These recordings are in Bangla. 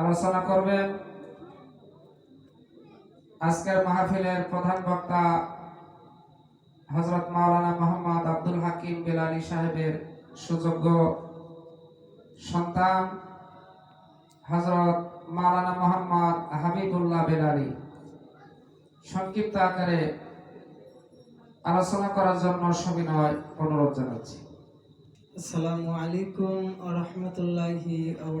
আলোচনা করবেন। আজকের মাহফিলের প্রধান বক্তা হজরত মাওলানা মোহাম্মদ আব্দুল হাকিম বেলালি সাহেবের সুযোগ্য সন্তান হজরত মাওলানা মোহাম্মদ হাবিবুল্লাহ বেলালি। সংক্ষিপ্ত আকারে আলোচনা করার জন্য সবিনয় অনুরোধ জানাচ্ছি। আসসালামু আলাইকুম ওয়া রাহমাতুল্লাহি ওয়া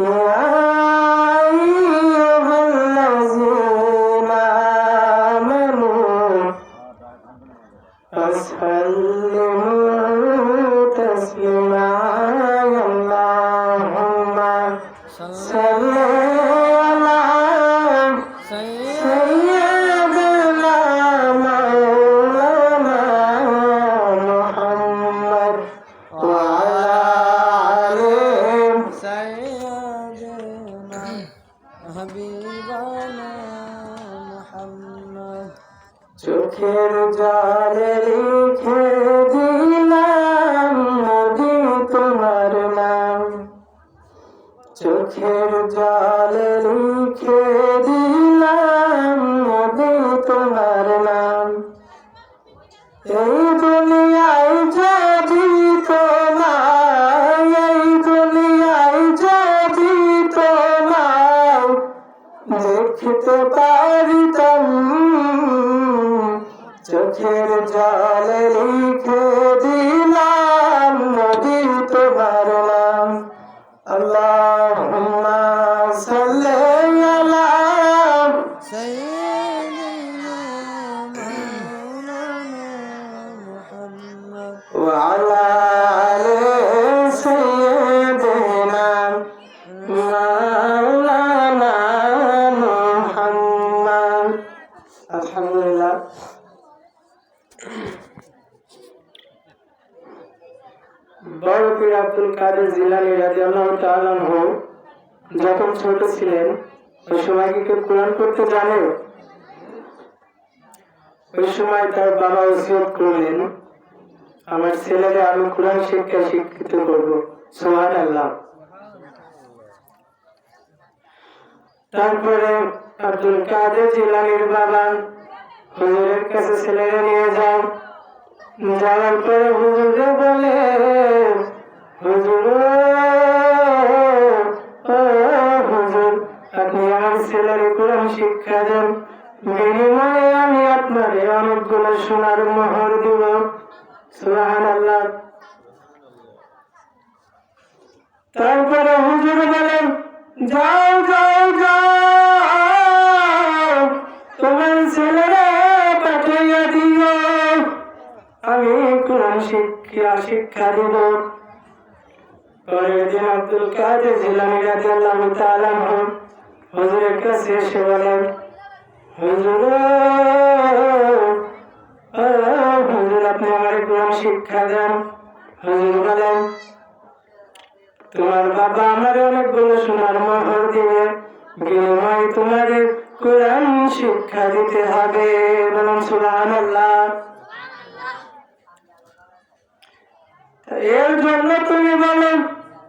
يا জলে লিখে আলহামদুলিল্লাহ। বড় পীর আব্দুল কাদের জিলানী তাআলা আনহু যখন ছোট ছিলেন, ওই সময় কি কেউ কোরআন করতে জানে? ওই সময় তার বাবা ওসিয়ত করলেন, আমার ছেলেকে আমি কোরআন শিক্ষা শিক্ষিত করব। সুবহান আল্লাহ তারপরে আব্দুল কাদের জিলানির বাবা। হুজুরের কাছে ছেলেরা নিয়ে যায় যাওয়ার পরে হুজুরে বলে, হুজুর হুজুর, আপনি আমার ছেলের কোরআন শিক্ষা দেন। বিনিময়ে আমি আপনার অনেকগুলো সোনার মোহর দিব। সুবাহান আল্লাহ তারপরে হুজুর বলেন যাও যাও যাও। শিক্ষা দেব পরের আব্দুল কাদের জিলানি রাজি আল্লাহ তালাম হন হজুরের কাছে এসে বলেন হজুর হজুর, আপনি আমার কোরআন শিক্ষা দেন? হজুর বলেন তোমার বাবা আমার অনেকগুলো সোনার মহর দিয়ে বিনিময় তোমার কোরআন শিক্ষা দিতে হবে। বলুন সুলান আল্লাহ এর জন্য তুমি বলো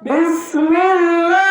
বিসমিল্লাহ।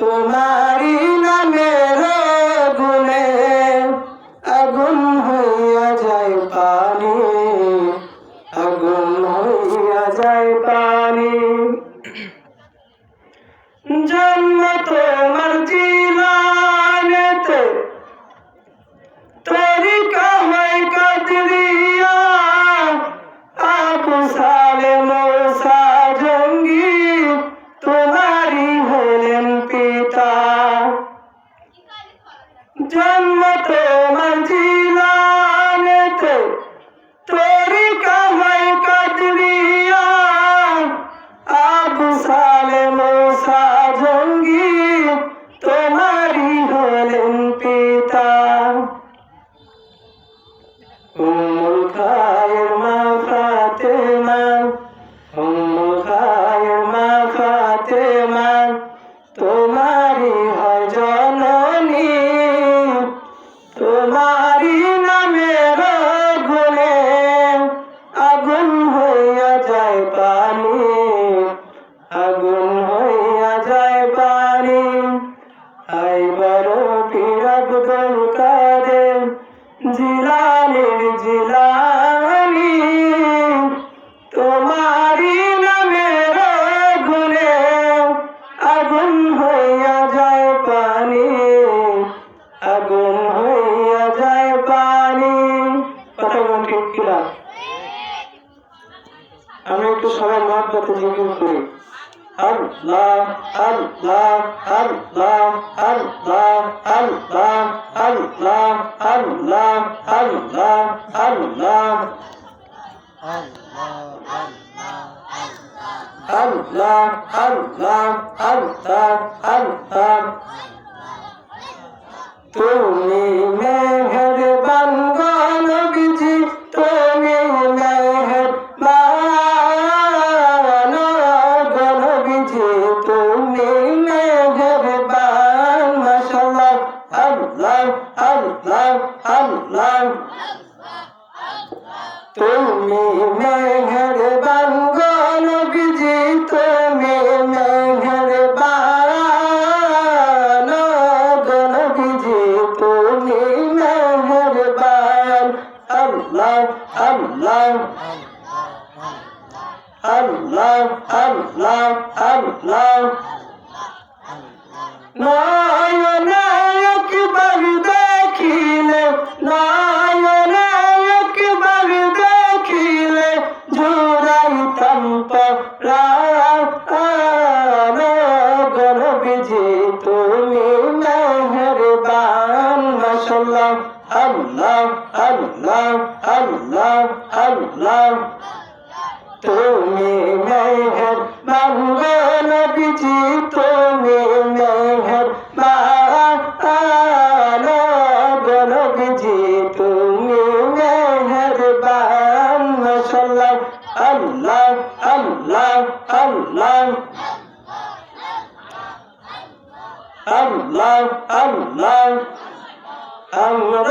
তোমার পম্পে একটু সবাই মহাত্মা প্রতিযোগী করি আল্লাহ আল্লাহ আল্লাহ আল্লাহ আল্লাহ আল্লাহ তুমি মেয়ে my hand.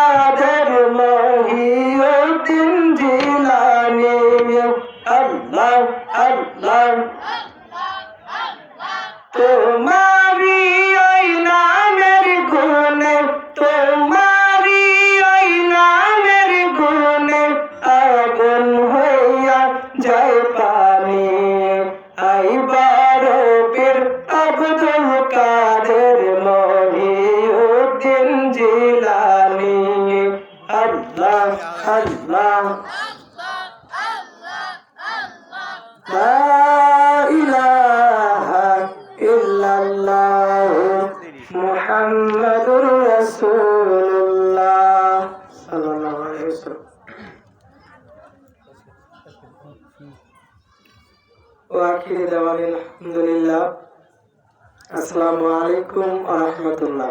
Obrigado! ওয়াখির দেওয়ান আলহামদুলিল্লাহ। আসসালামু আলাইকুম আহমতুল্লাহ